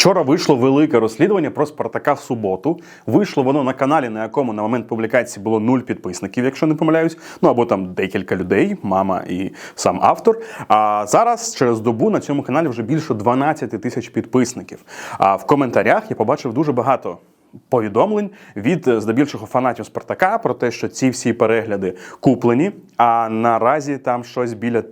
Вчора вийшло велике розслідування про Спартака в суботу. Вийшло воно на каналі, на якому на момент публікації було нуль підписників, якщо не помиляюсь. Ну або там декілька людей, мама і сам автор. А зараз через добу на цьому каналі вже більше 12 тисяч підписників. А в коментарях я побачив дуже багато. Повідомлень від здебільшого фанатів Спартака про те, що ці всі перегляди куплені, а наразі там щось біля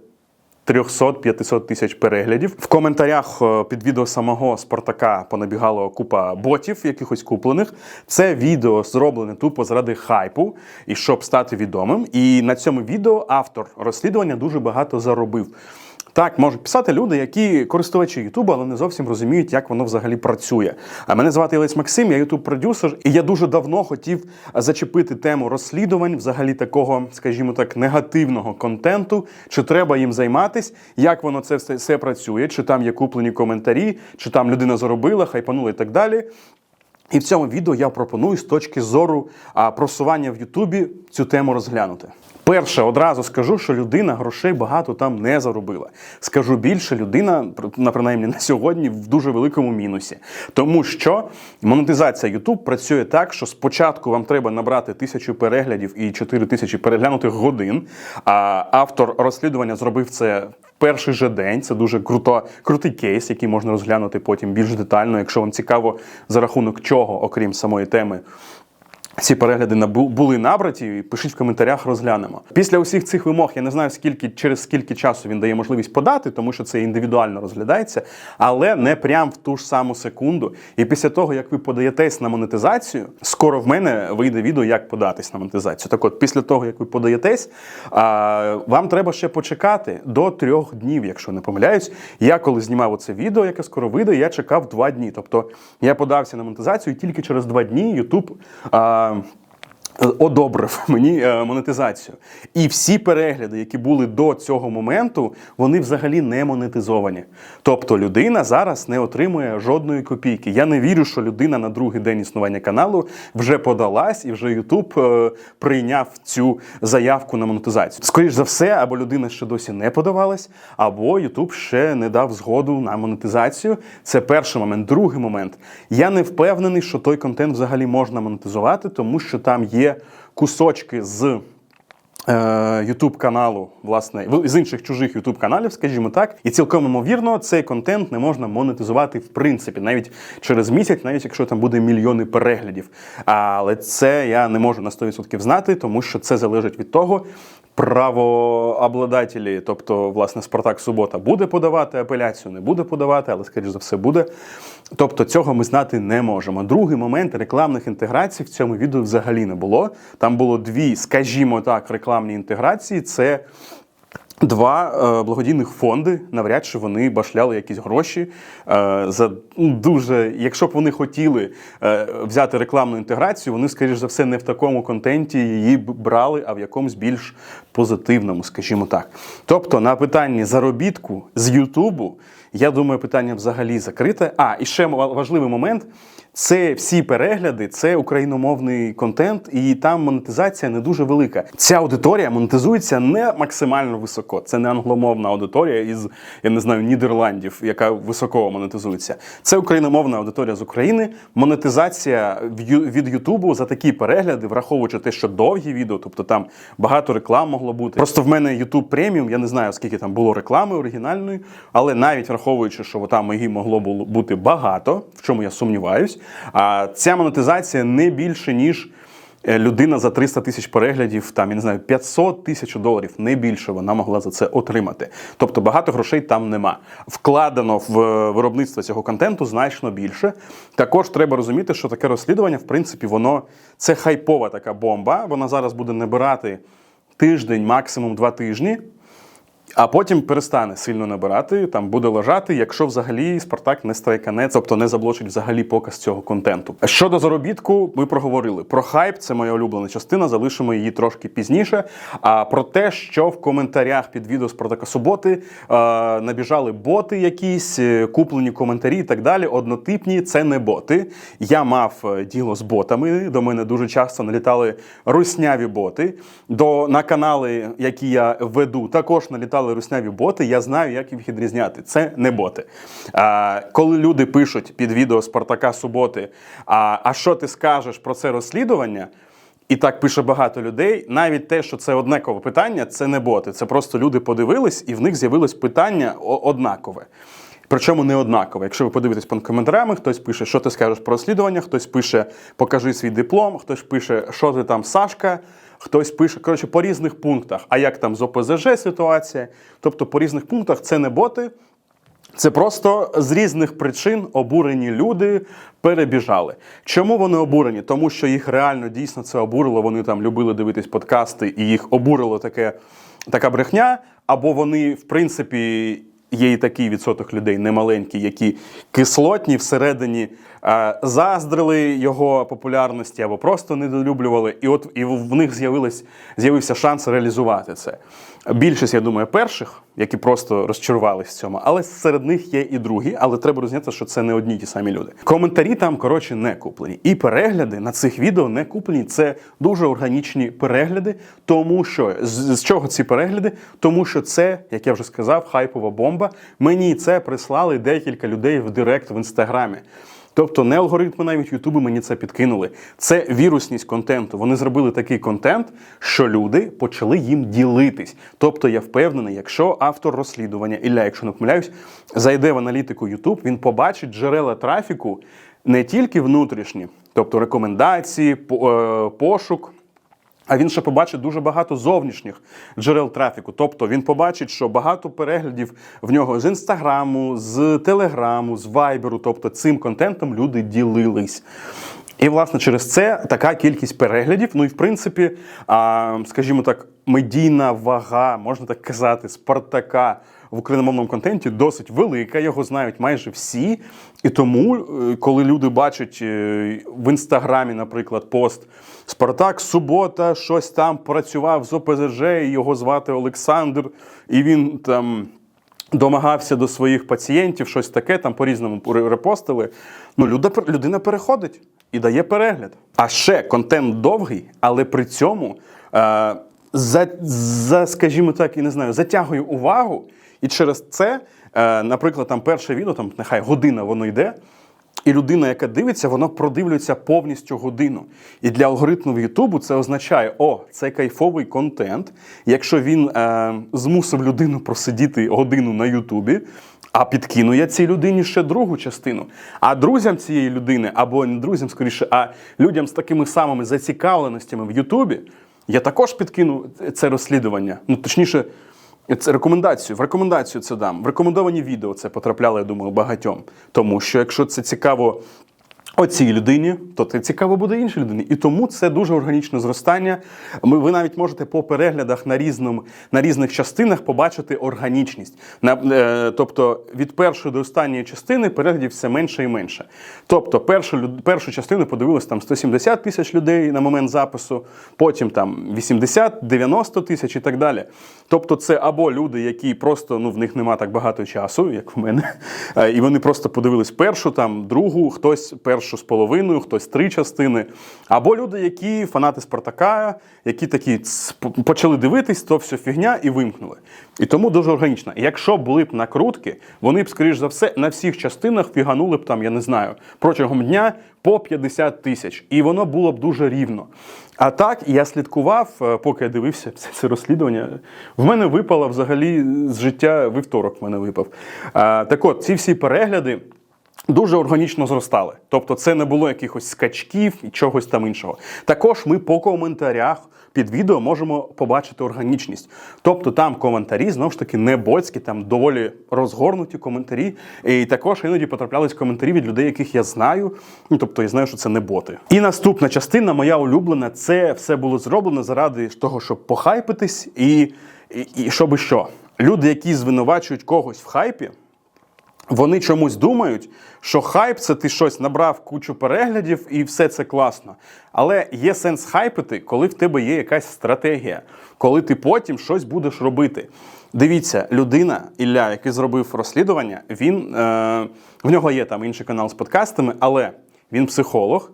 300-500 тисяч переглядів. В коментарях е, під відео самого Спартака понабігало купа ботів, якихось куплених. Це відео зроблене тупо заради хайпу і щоб стати відомим. І на цьому відео автор розслідування дуже багато заробив. Так, можуть писати люди, які користувачі Ютубу, але не зовсім розуміють, як воно взагалі працює. А мене звати Ілець Максим, я ютуб-продюсер, і я дуже давно хотів зачепити тему розслідувань, взагалі такого, скажімо так, негативного контенту. Чи треба їм займатись, як воно це все, все працює, чи там є куплені коментарі, чи там людина заробила, хайпанула і так далі. І в цьому відео я пропоную з точки зору просування в Ютубі цю тему розглянути. Перше, одразу скажу, що людина грошей багато там не заробила. Скажу більше, людина, на принаймні на сьогодні, в дуже великому мінусі. Тому що монетизація YouTube працює так, що спочатку вам треба набрати тисячу переглядів і 4 тисячі переглянутих годин. А автор розслідування зробив це перший же день. Це дуже круто, крутий кейс, який можна розглянути потім більш детально, якщо вам цікаво за рахунок чого, окрім самої теми. Ці перегляди були набраті. Пишіть в коментарях, розглянемо. Після усіх цих вимог я не знаю, скільки через скільки часу він дає можливість подати, тому що це індивідуально розглядається, але не прям в ту ж саму секунду. І після того, як ви подаєтесь на монетизацію, скоро в мене вийде відео, як податись на монетизацію. Так от, після того, як ви подаєтесь, вам треба ще почекати до трьох днів, якщо не помиляюсь. Я коли знімав оце відео, яке скоро вийде, я чекав два дні. Тобто я подався на монетизацію, і тільки через два дні YouTube. А, Одобрив мені е, монетизацію. І всі перегляди, які були до цього моменту, вони взагалі не монетизовані. Тобто людина зараз не отримує жодної копійки. Я не вірю, що людина на другий день існування каналу вже подалась і вже YouTube е, прийняв цю заявку на монетизацію. Скоріш за все, або людина ще досі не подавалась, або YouTube ще не дав згоду на монетизацію. Це перший момент. Другий момент. Я не впевнений, що той контент взагалі можна монетизувати, тому що там є кусочки з. Ютуб каналу, власне, з інших чужих Ютуб каналів, скажімо так, і цілком ймовірно, цей контент не можна монетизувати в принципі, навіть через місяць, навіть якщо там буде мільйони переглядів. Але це я не можу на 100% знати, тому що це залежить від того, правообладателі, тобто, власне, Спартак Субота буде подавати апеляцію, не буде подавати, але, скоріш за все, буде. Тобто цього ми знати не можемо. Другий момент рекламних інтеграцій в цьому відео взагалі не було. Там було дві, скажімо так, рекламні інтеграції. Це Два е, благодійних фонди, навряд чи вони башляли якісь гроші е, за дуже. Якщо б вони хотіли е, взяти рекламну інтеграцію, вони, скоріш за все, не в такому контенті її б брали, а в якомусь більш позитивному, скажімо так. Тобто, на питанні заробітку з Ютубу, я думаю, питання взагалі закрите. А, і ще важливий момент. Це всі перегляди, це україномовний контент, і там монетизація не дуже велика. Ця аудиторія монетизується не максимально високо. Це не англомовна аудиторія із, я не знаю, Нідерландів, яка високо монетизується. Це україномовна аудиторія з України. Монетизація від Ютубу за такі перегляди, враховуючи те, що довгі відео, тобто там багато реклам могло бути. Просто в мене YouTube преміум, я не знаю, скільки там було реклами оригінальної, але навіть враховуючи, що там її могло було бути багато, в чому я сумніваюсь. А ця монетизація не більше ніж. е, Людина за 300 тисяч переглядів, там я не знаю, 500 тисяч доларів, не більше вона могла за це отримати. Тобто багато грошей там нема. Вкладено в е, виробництво цього контенту значно більше. Також треба розуміти, що таке розслідування, в принципі, воно це хайпова така бомба. Вона зараз буде набирати тиждень, максимум два тижні. А потім перестане сильно набирати, там буде лежати, якщо взагалі Спартак не страйкане, тобто не заблочить взагалі показ цього контенту. Щодо заробітку, ми проговорили. Про хайп це моя улюблена частина, залишимо її трошки пізніше. А про те, що в коментарях під відео Спартака Суботи е, набіжали боти якісь, е, куплені коментарі і так далі. Однотипні, це не боти. Я мав е, діло з ботами. До мене дуже часто налітали русняві боти. До на канали, які я веду, також налітали написали русняві боти, я знаю, як їх відрізняти. Це не боти. А, коли люди пишуть під відео Спартака Суботи, а, а що ти скажеш про це розслідування? І так пише багато людей. Навіть те, що це однакове питання, це не боти. Це просто люди подивились, і в них з'явилось питання однакове. Причому не однакове. Якщо ви подивитесь по коментарям, хтось пише, що ти скажеш про розслідування, хтось пише Покажи свій диплом, хтось пише, що ти там Сашка, хтось пише коротше, по різних пунктах. А як там з ОПЗЖ ситуація? Тобто по різних пунктах це не боти. Це просто з різних причин обурені люди перебіжали. Чому вони обурені? Тому що їх реально дійсно це обурило. Вони там любили дивитись подкасти, і їх обурило таке, така брехня. Або вони, в принципі, є і такий відсоток людей немаленький, які кислотні всередині заздрили його популярності або просто недолюблювали. І от і в них з'явився шанс реалізувати це. Більшість, я думаю, перших, які просто розчарувалися в цьому, але серед них є і другі, але треба розуміти, що це не одні ті самі люди. Коментарі там, коротше, не куплені. І перегляди на цих відео не куплені. Це дуже органічні перегляди, тому що з, з чого ці перегляди? Тому що це, як я вже сказав, хайпова бомба. Мені це прислали декілька людей в директ в інстаграмі. Тобто не алгоритми навіть Ютубу мені це підкинули. Це вірусність контенту. Вони зробили такий контент, що люди почали їм ділитись. Тобто я впевнений, якщо автор розслідування, Ілля, якщо не помиляюсь, зайде в аналітику Ютуб, він побачить джерела трафіку не тільки внутрішні, тобто рекомендації, е, пошук. А він ще побачить дуже багато зовнішніх джерел трафіку. Тобто він побачить, що багато переглядів в нього з інстаграму, з телеграму, з вайберу. Тобто цим контентом люди ділились. І, власне, через це така кількість переглядів. Ну і в принципі, скажімо так, медійна вага, можна так казати, Спартака в україномовному контенті досить велика. Його знають майже всі. І тому, е, коли люди бачать е, в інстаграмі, наприклад, пост Спартак, субота, щось там працював з ОПЗЖ, його звати Олександр, і він там. Домагався до своїх пацієнтів, щось таке, там по-різному репостили. Ну, люда, людина переходить і дає перегляд. А ще контент довгий, але при цьому е, за, за, скажімо так, і не знаю, затягує увагу. І через це, е, наприклад, там перше відео, там нехай година воно йде. І людина, яка дивиться, вона продивлюється повністю годину. І для алгоритму Ютубу це означає, о, це кайфовий контент. Якщо він е, змусив людину просидіти годину на Ютубі, а підкину я цій людині ще другу частину. А друзям цієї людини, або не друзям, скоріше, а людям з такими самими зацікавленостями в Ютубі, я також підкину це розслідування. Ну, точніше, це рекомендацію. В рекомендацію це дам. В рекомендовані відео це потрапляло, я думаю, багатьом. Тому що якщо це цікаво оцій людині, то це цікаво буде іншій людині. І тому це дуже органічне зростання. Ми, ви навіть можете по переглядах на, різному, на різних частинах побачити органічність. На, е, тобто від першої до останньої частини переглядів все менше і менше. Тобто першу, першу частину подивилось там 170 тисяч людей на момент запису, потім там 80-90 тисяч і так далі. Тобто, це або люди, які просто ну в них нема так багато часу, як в мене, е, і вони просто подивились першу, там другу, хтось першу з половиною, хтось три частини. Або люди, які фанати Спартака, які такі почали дивитись, то все фігня і вимкнули. І тому дуже органічно. Якщо були б накрутки, вони б, скоріш за все, на всіх частинах фіганули б там, я не знаю, протягом дня по 50 тисяч. І воно було б дуже рівно. А так я слідкував, е, поки я дивився це, це розслідування. В мене випало взагалі з життя вівторок. В мене випав. А, так от, ці всі перегляди. Дуже органічно зростали. Тобто це не було якихось скачків і чогось там іншого. Також ми по коментарях під відео можемо побачити органічність. Тобто там коментарі, знову ж таки, не боцькі, там доволі розгорнуті коментарі. І також іноді потраплялись коментарі від людей, яких я знаю. Ну, тобто я знаю, що це не боти. І наступна частина, моя улюблена, це все було зроблено заради того, щоб похайпитись, і, і, і щоб що? Люди, які звинувачують когось в хайпі. Вони чомусь думають, що хайп це ти щось набрав кучу переглядів і все це класно. Але є сенс хайпити, коли в тебе є якась стратегія, коли ти потім щось будеш робити. Дивіться, людина, Ілля, який зробив розслідування, він е, в нього є там інший канал з подкастами, але він психолог.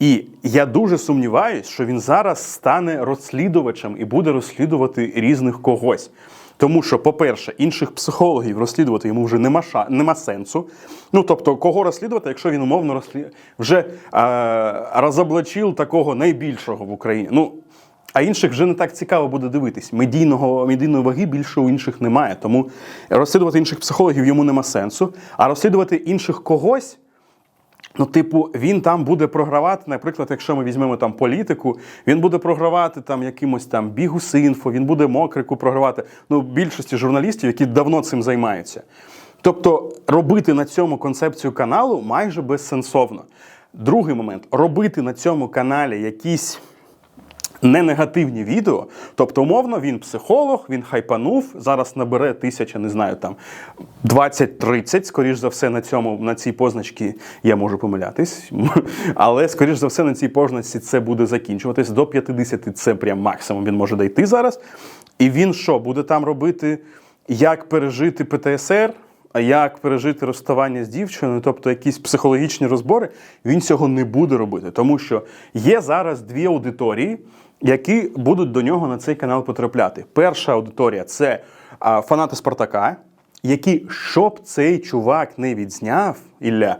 І я дуже сумніваюсь, що він зараз стане розслідувачем і буде розслідувати різних когось. Тому що, по-перше, інших психологів розслідувати йому вже нема, ша, нема сенсу. Ну, тобто, кого розслідувати, якщо він умовно розслід... вже е, розоблачив такого найбільшого в Україні. Ну, а інших вже не так цікаво буде дивитись. Медійного, медійної ваги більше у інших немає. Тому розслідувати інших психологів йому нема сенсу. А розслідувати інших когось. Ну, типу, він там буде програвати, наприклад, якщо ми візьмемо там політику, він буде програвати там якимось там бігусинфо, він буде мокрику програвати. Ну, більшості журналістів, які давно цим займаються. Тобто, робити на цьому концепцію каналу майже безсенсовно. Другий момент робити на цьому каналі якісь не негативні відео. Тобто, умовно, він психолог, він хайпанув, зараз набере тисяча, не знаю, там 20-30, скоріш за все, на цьому на цій позначці я можу помилятись. Але, скоріш за все, на цій позначці це буде закінчуватись. До 50 це прям максимум він може дійти зараз. І він що, буде там робити, як пережити ПТСР? Як пережити розставання з дівчиною, тобто якісь психологічні розбори, він цього не буде робити, тому що є зараз дві аудиторії, які будуть до нього на цей канал потрапляти. Перша аудиторія це фанати Спартака, які, щоб цей чувак не відзняв Ілля,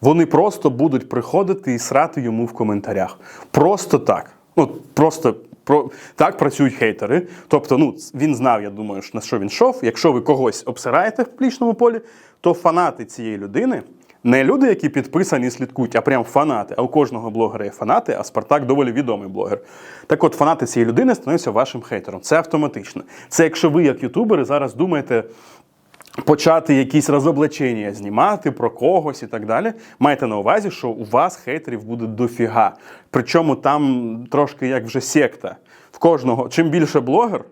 вони просто будуть приходити і срати йому в коментарях. Просто так. Ну, просто про так працюють хейтери. Тобто, ну він знав, я думаю, на що він йшов. Якщо ви когось обсираєте в публічному полі, то фанати цієї людини. Не люди, які підписані і слідкують, а прям фанати. А у кожного блогера є фанати, а Спартак доволі відомий блогер. Так от, фанати цієї людини становляться вашим хейтером. Це автоматично. Це якщо ви, як ютубери, зараз думаєте. Почати якісь розоблачення знімати про когось і так далі. Майте на увазі, що у вас хейтерів буде дофіга. Причому там трошки як вже секта. В кожного, чим більше блогер,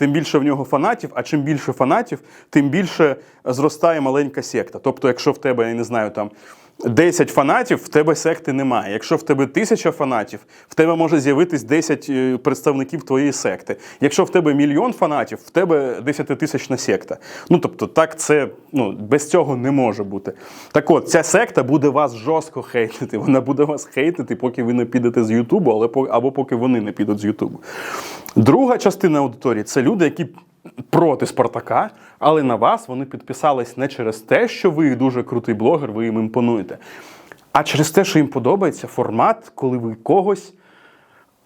тим більше в нього фанатів, а чим більше фанатів, тим більше зростає маленька секта. Тобто, якщо в тебе, я не знаю, там 10 фанатів, в тебе секти немає. Якщо в тебе тисяча фанатів, в тебе може з'явитись 10 е, представників твоєї секти. Якщо в тебе мільйон фанатів, в тебе 10-тисячна секта. Ну тобто, так це ну, без цього не може бути. Так от, ця секта буде вас жорстко хейтити. Вона буде вас хейтити, поки ви не підете з Ютубу, або поки вони не підуть з Ютубу. Друга частина аудиторії це люди, які проти Спартака, але на вас вони підписались не через те, що ви дуже крутий блогер, ви їм імпонуєте, а через те, що їм подобається формат, коли ви когось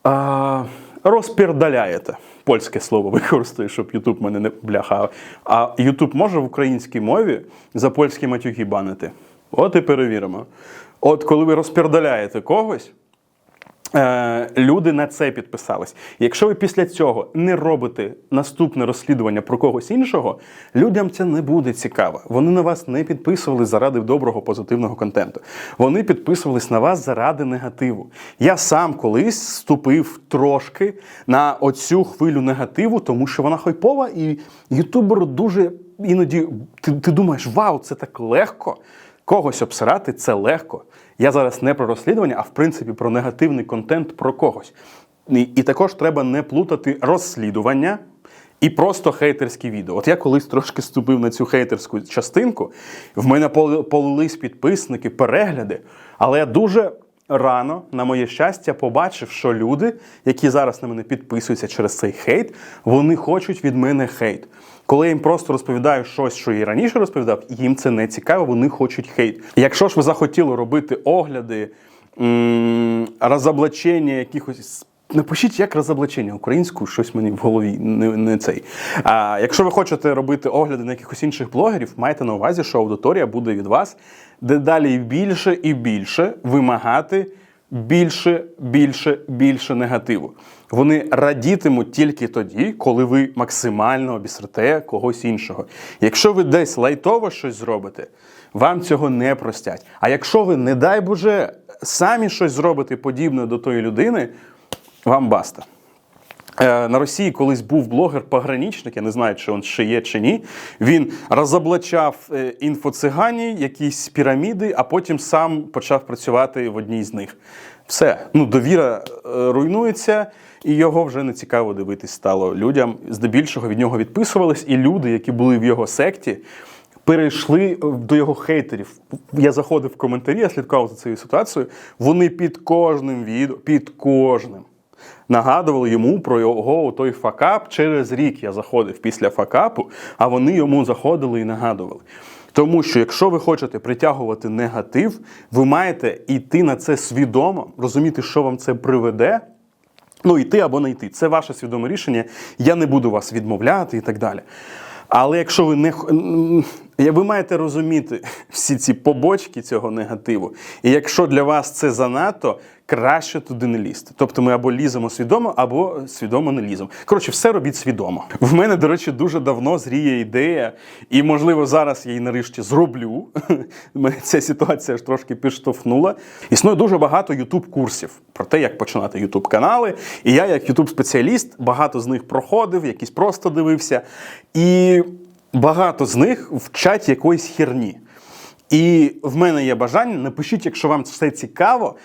а, розпірдаляєте. Польське слово використаю, щоб Ютуб мене не бляхав. А Ютуб може в українській мові за польські матюки банити. От і перевіримо. От коли ви розпірдаляєте когось. Е, Люди на це підписались. Якщо ви після цього не робите наступне розслідування про когось іншого, людям це не буде цікаво. Вони на вас не підписувались заради доброго позитивного контенту. Вони підписувались на вас заради негативу. Я сам колись ступив трошки на оцю хвилю негативу, тому що вона хайпова, і ютуберу дуже іноді ти, ти думаєш, вау, це так легко. Когось обсирати це легко. Я зараз не про розслідування, а в принципі про негативний контент про когось. І, і також треба не плутати розслідування і просто хейтерські відео. От я колись трошки ступив на цю хейтерську частинку, в мене поли- полились підписники, перегляди, але я дуже. Рано, на моє щастя, побачив, що люди, які зараз на мене підписуються через цей хейт, вони хочуть від мене хейт. Коли я їм просто розповідаю щось, що я раніше розповідав, їм це не цікаво, вони хочуть хейт. Якщо ж ви захотіли робити огляди, розоблачення якихось. Напишіть як розоблачення українською, щось мені в голові не, не цей. А якщо ви хочете робити огляди на якихось інших блогерів, майте на увазі, що аудиторія буде від вас дедалі більше і більше вимагати більше, більше, більше негативу. Вони радітимуть тільки тоді, коли ви максимально обісрете когось іншого. Якщо ви десь лайтово щось зробите, вам цього не простять. А якщо ви, не дай Боже, самі щось зробите подібне до тої людини, вам баста. Е, На Росії колись був блогер-пограничник, я не знаю, чи він ще є чи ні. Він розоблачав е, інфоцигані, якісь піраміди, а потім сам почав працювати в одній з них. Все, ну довіра е, руйнується, і його вже не цікаво дивитись стало людям. Здебільшого від нього відписувались, і люди, які були в його секті, перейшли до його хейтерів. Я заходив в коментарі, я слідкував за цією ситуацією. Вони під кожним відео, під кожним. Нагадували йому про його той факап. Через рік я заходив після факапу, а вони йому заходили і нагадували. Тому що якщо ви хочете притягувати негатив, ви маєте йти на це свідомо, розуміти, що вам це приведе. Ну, йти або не йти. Це ваше свідоме рішення. Я не буду вас відмовляти і так далі. Але якщо ви не ви маєте розуміти всі ці побочки цього негативу. І якщо для вас це занадто, краще туди не лізти. Тобто ми або ліземо свідомо, або свідомо не ліземо. Коротше, все робіть свідомо. В мене, до речі, дуже давно зріє ідея, і можливо зараз я її нарешті зроблю. Мене ця ситуація ж трошки підштовхнула. Існує дуже багато youtube курсів про те, як починати youtube канали. І я, як youtube спеціаліст, багато з них проходив, якісь просто дивився. І багато з них вчать якоїсь херні. І в мене є бажання, напишіть, якщо вам все цікаво,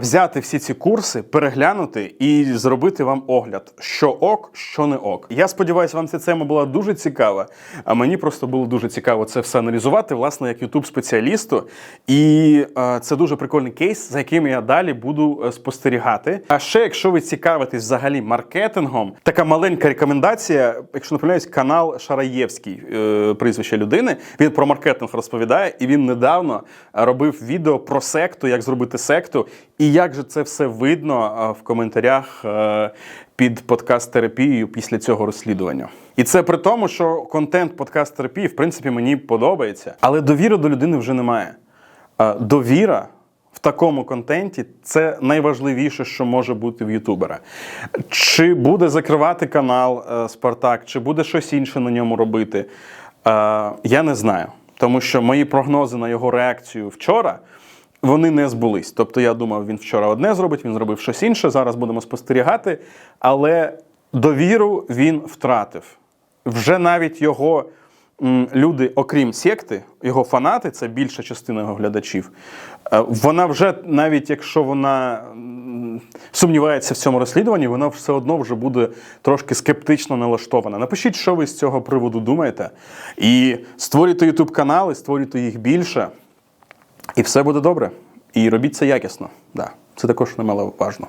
взяти всі ці курси, переглянути і зробити вам огляд, що ок, що не ок. Я сподіваюся, вам ця тема була дуже цікава. А мені просто було дуже цікаво це все аналізувати, власне, як youtube спеціалісту. І е, це дуже прикольний кейс, за яким я далі буду е, спостерігати. А ще, якщо ви цікавитесь взагалі маркетингом, така маленька рекомендація, якщо не канал Шараєвський, е, прізвище людини. Він про маркетинг розповідає, і він недавно робив відео про секту, як зробити секту, і як же це все видно в коментарях. е, Під подкаст-терапією після цього розслідування. І це при тому, що контент подкаст-терапії, в принципі, мені подобається, але довіри до людини вже немає. Е, Довіра в такому контенті це найважливіше, що може бути в Ютубера. Чи буде закривати канал е, Спартак, чи буде щось інше на ньому робити, я не знаю. Тому що мої прогнози на його реакцію вчора. Вони не збулись. Тобто я думав, він вчора одне зробить, він зробив щось інше. Зараз будемо спостерігати. Але довіру він втратив. Вже навіть його люди, окрім секти, його фанати, це більша частина його глядачів. е, Вона вже, навіть якщо вона сумнівається в цьому розслідуванні, вона все одно вже буде трошки скептично налаштована. Напишіть, що ви з цього приводу думаєте. І створюйте YouTube канали, створюйте їх більше. І все буде добре. І робіть це якісно. Да. Це також немало важно.